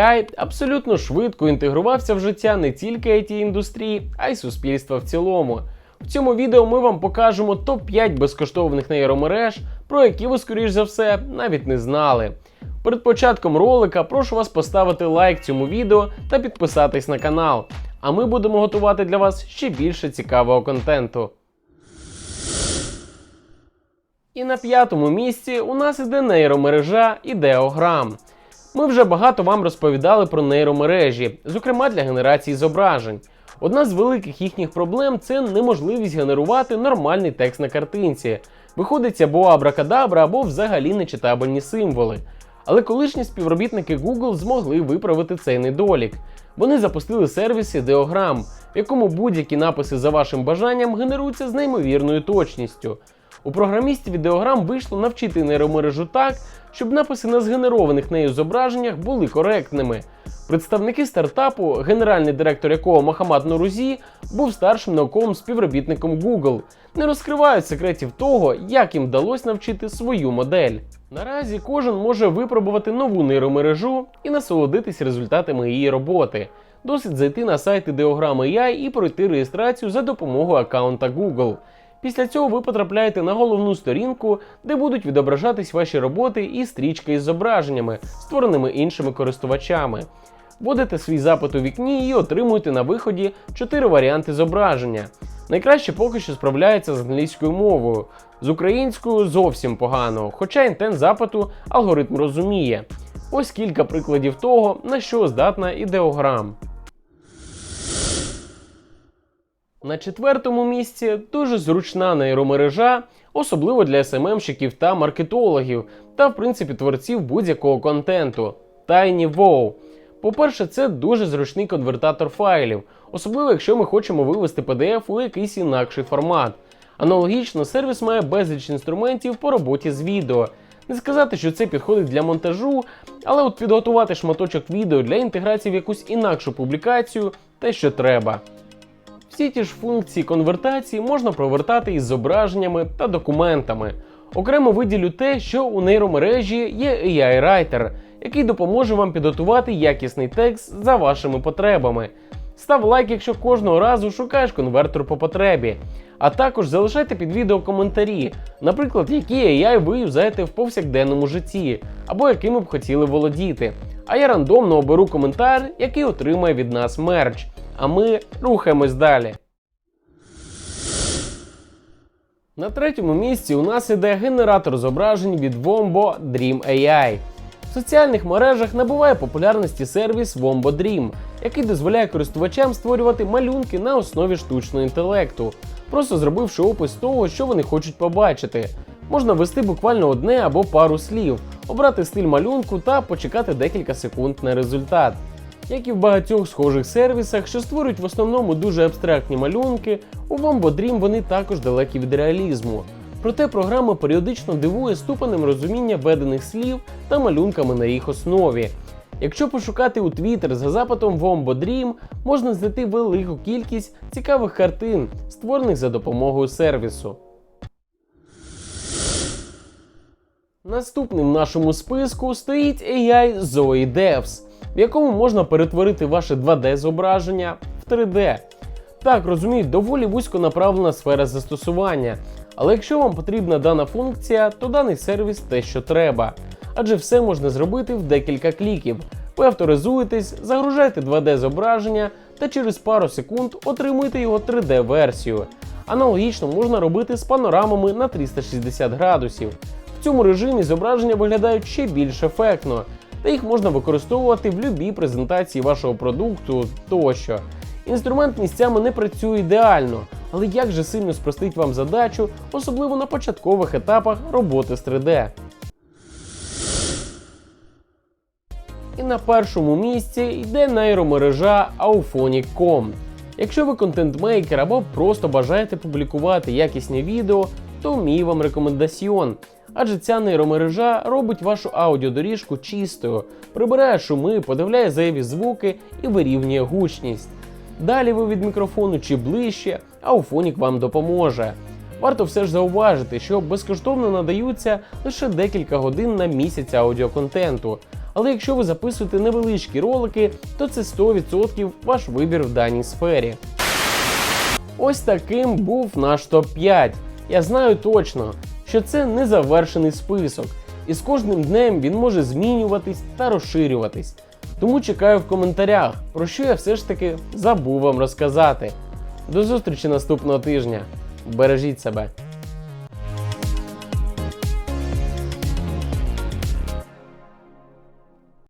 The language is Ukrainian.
AI абсолютно швидко інтегрувався в життя не тільки it індустрії, а й суспільства в цілому. В цьому відео ми вам покажемо топ-5 безкоштовних нейромереж, про які ви, скоріш за все, навіть не знали. Перед початком ролика прошу вас поставити лайк цьому відео та підписатись на канал. А ми будемо готувати для вас ще більше цікавого контенту. І на п'ятому місці у нас іде нейромережа ідеограм. Ми вже багато вам розповідали про нейромережі, зокрема для генерації зображень. Одна з великих їхніх проблем це неможливість генерувати нормальний текст на картинці. Виходить або абракадабра, або взагалі нечитабельні символи. Але колишні співробітники Google змогли виправити цей недолік. Вони запустили сервіс ідеограм, в якому будь-які написи за вашим бажанням генеруються з неймовірною точністю. У програмістів ідеограм вийшло навчити нейромережу так, щоб написи на згенерованих нею зображеннях були коректними. Представники стартапу, генеральний директор якого Мохаммад Нурузі, був старшим науковим співробітником Google, не розкривають секретів того, як їм вдалося навчити свою модель. Наразі кожен може випробувати нову нейромережу і насолодитись результатами її роботи. Досить зайти на сайт ідеограми і пройти реєстрацію за допомогою аккаунта Google. Після цього ви потрапляєте на головну сторінку, де будуть відображатись ваші роботи і стрічка із зображеннями, створеними іншими користувачами. Вводите свій запит у вікні і отримуєте на виході 4 варіанти зображення. Найкраще поки що справляється з англійською мовою, з українською зовсім погано, хоча інтент запиту алгоритм розуміє. Ось кілька прикладів того, на що здатна ідеограм. На четвертому місці дуже зручна нейромережа, особливо для СММщиків та маркетологів, та в принципі творців будь-якого контенту TinyVow. По-перше, це дуже зручний конвертатор файлів, особливо якщо ми хочемо вивести PDF у якийсь інакший формат. Аналогічно, сервіс має безліч інструментів по роботі з відео. Не сказати, що це підходить для монтажу, але от підготувати шматочок відео для інтеграції в якусь інакшу публікацію те, що треба. Всі ті ж функції конвертації можна провертати із зображеннями та документами. Окремо виділю те, що у нейромережі є AI Writer, який допоможе вам підготувати якісний текст за вашими потребами. Став лайк, якщо кожного разу шукаєш конвертер по потребі. А також залишайте під відео коментарі, наприклад, які AI ви юзаєте в повсякденному житті, або якими б хотіли володіти. А я рандомно оберу коментар, який отримає від нас мерч. А ми рухаємось далі. На третьому місці у нас іде генератор зображень від Wombo Dream AI. В соціальних мережах набуває популярності сервіс Wombo Dream, який дозволяє користувачам створювати малюнки на основі штучного інтелекту, просто зробивши опис того, що вони хочуть побачити. Можна ввести буквально одне або пару слів, обрати стиль малюнку та почекати декілька секунд на результат. Як і в багатьох схожих сервісах, що створюють в основному дуже абстрактні малюнки, у Wombo Dream вони також далекі від реалізму. Проте програма періодично дивує ступенем розуміння введених слів та малюнками на їх основі. Якщо пошукати у Twitter за запитом Wombo Dream, можна знайти велику кількість цікавих картин, створених за допомогою сервісу. Наступним в нашому списку стоїть AI Zoe Devs, в якому можна перетворити ваше 2D-зображення в 3D. Так, розумію, доволі вузько направлена сфера застосування, але якщо вам потрібна дана функція, то даний сервіс те, що треба. Адже все можна зробити в декілька кліків. Ви авторизуєтесь, загружаєте 2D-зображення та через пару секунд отримуєте його 3D-версію. Аналогічно можна робити з панорамами на 360 градусів. В цьому режимі зображення виглядають ще більш ефектно, та їх можна використовувати в будь-якій презентації вашого продукту тощо. Інструмент місцями не працює ідеально, але як же сильно спростить вам задачу, особливо на початкових етапах роботи з 3D. І на першому місці йде нейромережа Auphonic.com. Якщо ви контент-мейкер або просто бажаєте публікувати якісні відео, то мій вам рекомендаціон. Адже ця нейромережа робить вашу аудіодоріжку чистою, прибирає шуми, подавляє зайві звуки і вирівнює гучність. Далі ви від мікрофону чи ближче, а Auphonic вам допоможе. Варто все ж зауважити, що безкоштовно надаються лише декілька годин на місяць аудіоконтенту, Але якщо ви записуєте невеличкі ролики, то це 100% ваш вибір в даній сфері. Ось таким був наш топ-5. Я знаю точно, що це не завершений список, і з кожним днем він може змінюватись та розширюватись. Тому чекаю в коментарях, про що я все ж таки забув вам розказати. До зустрічі наступного тижня. Бережіть себе.